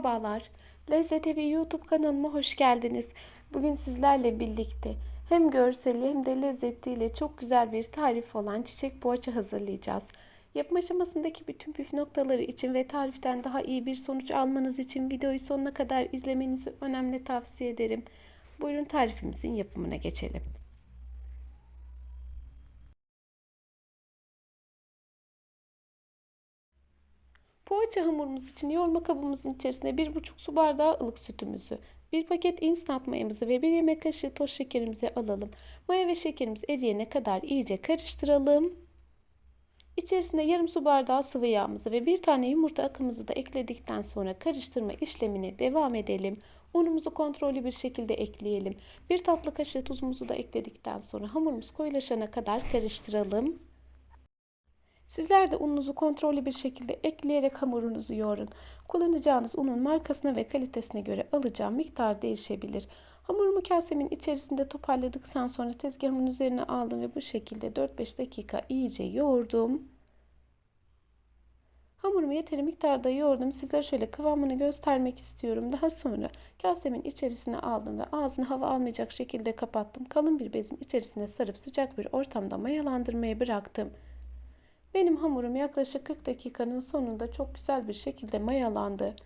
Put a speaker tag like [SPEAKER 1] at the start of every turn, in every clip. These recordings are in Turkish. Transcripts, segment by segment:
[SPEAKER 1] Merhabalar. Lezzet YouTube kanalıma hoş geldiniz. Bugün sizlerle birlikte hem görseli hem de lezzetiyle çok güzel bir tarif olan çiçek poğaça hazırlayacağız. Yapım aşamasındaki bütün püf noktaları için ve tariften daha iyi bir sonuç almanız için videoyu sonuna kadar izlemenizi önemli tavsiye ederim. Buyurun tarifimizin yapımına geçelim. Poğaça hamurumuz için yoğurma kabımızın içerisine 1,5 su bardağı ılık sütümüzü, 1 paket instant mayamızı ve 1 yemek kaşığı toz şekerimizi alalım. Maya ve şekerimiz eriyene kadar iyice karıştıralım. İçerisine yarım su bardağı sıvı yağımızı ve bir tane yumurta akımızı da ekledikten sonra karıştırma işlemine devam edelim. Unumuzu kontrollü bir şekilde ekleyelim. Bir tatlı kaşığı tuzumuzu da ekledikten sonra hamurumuz koyulaşana kadar karıştıralım. Sizler de ununuzu kontrollü bir şekilde ekleyerek hamurunuzu yoğurun. Kullanacağınız unun markasına ve kalitesine göre alacağım miktar değişebilir. Hamurumu kasemin içerisinde toparladıktan sonra tezgahımın üzerine aldım ve bu şekilde 4-5 dakika iyice yoğurdum. Hamurumu yeteri miktarda yoğurdum. Sizlere şöyle kıvamını göstermek istiyorum. Daha sonra kasemin içerisine aldım ve ağzını hava almayacak şekilde kapattım. Kalın bir bezin içerisine sarıp sıcak bir ortamda mayalandırmaya bıraktım. Benim hamurum yaklaşık 40 dakikanın sonunda çok güzel bir şekilde mayalandı.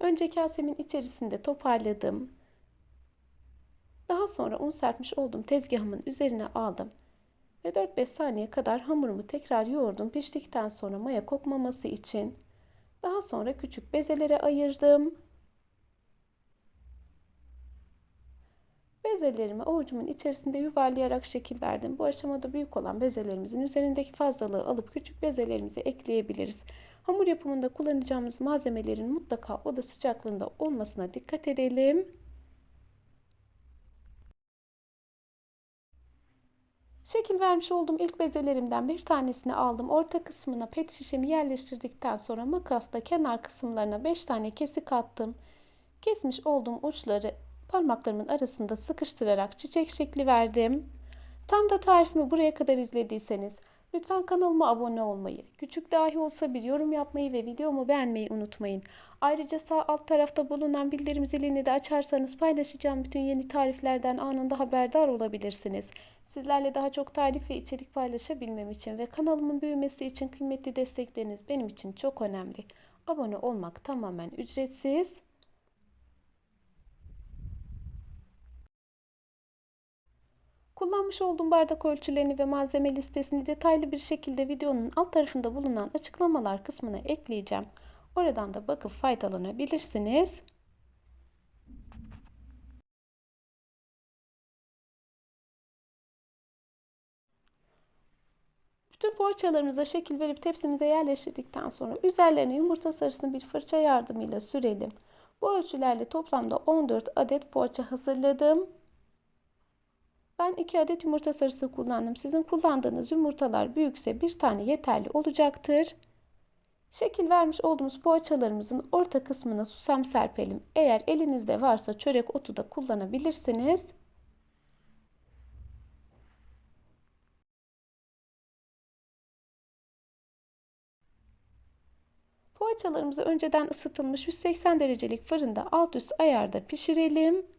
[SPEAKER 1] Önce kasemin içerisinde toparladım. Daha sonra un serpmiş olduğum tezgahımın üzerine aldım. Ve 4-5 saniye kadar hamurumu tekrar yoğurdum piştikten sonra maya kokmaması için. Daha sonra küçük bezelere ayırdım. Bezelerimi avucumun içerisinde yuvarlayarak şekil verdim. Bu aşamada büyük olan bezelerimizin üzerindeki fazlalığı alıp küçük bezelerimize ekleyebiliriz. Hamur yapımında kullanacağımız malzemelerin mutlaka oda sıcaklığında olmasına dikkat edelim. Şekil vermiş olduğum ilk bezelerimden bir tanesini aldım. Orta kısmına pet şişemi yerleştirdikten sonra makasla kenar kısımlarına 5 tane kesik attım. Kesmiş olduğum uçları parmaklarımın arasında sıkıştırarak çiçek şekli verdim. Tam da tarifimi buraya kadar izlediyseniz lütfen kanalıma abone olmayı, küçük dahi olsa bir yorum yapmayı ve videomu beğenmeyi unutmayın. Ayrıca sağ alt tarafta bulunan bildirim zilini de açarsanız paylaşacağım bütün yeni tariflerden anında haberdar olabilirsiniz. Sizlerle daha çok tarif ve içerik paylaşabilmem için ve kanalımın büyümesi için kıymetli destekleriniz benim için çok önemli. Abone olmak tamamen ücretsiz. Kullanmış olduğum bardak ölçülerini ve malzeme listesini detaylı bir şekilde videonun alt tarafında bulunan açıklamalar kısmına ekleyeceğim. Oradan da bakıp faydalanabilirsiniz. Bütün poğaçalarımıza şekil verip tepsimize yerleştirdikten sonra üzerlerine yumurta sarısını bir fırça yardımıyla sürelim. Bu ölçülerle toplamda 14 adet poğaça hazırladım. Ben 2 adet yumurta sarısı kullandım. Sizin kullandığınız yumurtalar büyükse bir tane yeterli olacaktır. Şekil vermiş olduğumuz poğaçalarımızın orta kısmına susam serpelim. Eğer elinizde varsa çörek otu da kullanabilirsiniz. Poğaçalarımızı önceden ısıtılmış 180 derecelik fırında alt üst ayarda pişirelim.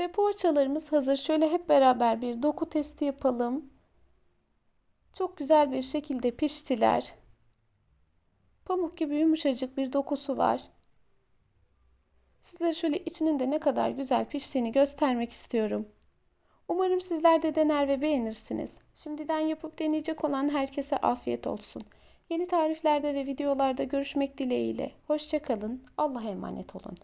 [SPEAKER 1] Ve poğaçalarımız hazır. Şöyle hep beraber bir doku testi yapalım. Çok güzel bir şekilde piştiler. Pamuk gibi yumuşacık bir dokusu var. Sizlere şöyle içinin de ne kadar güzel piştiğini göstermek istiyorum. Umarım sizler de dener ve beğenirsiniz. Şimdiden yapıp deneyecek olan herkese afiyet olsun. Yeni tariflerde ve videolarda görüşmek dileğiyle. Hoşçakalın. Allah'a emanet olun.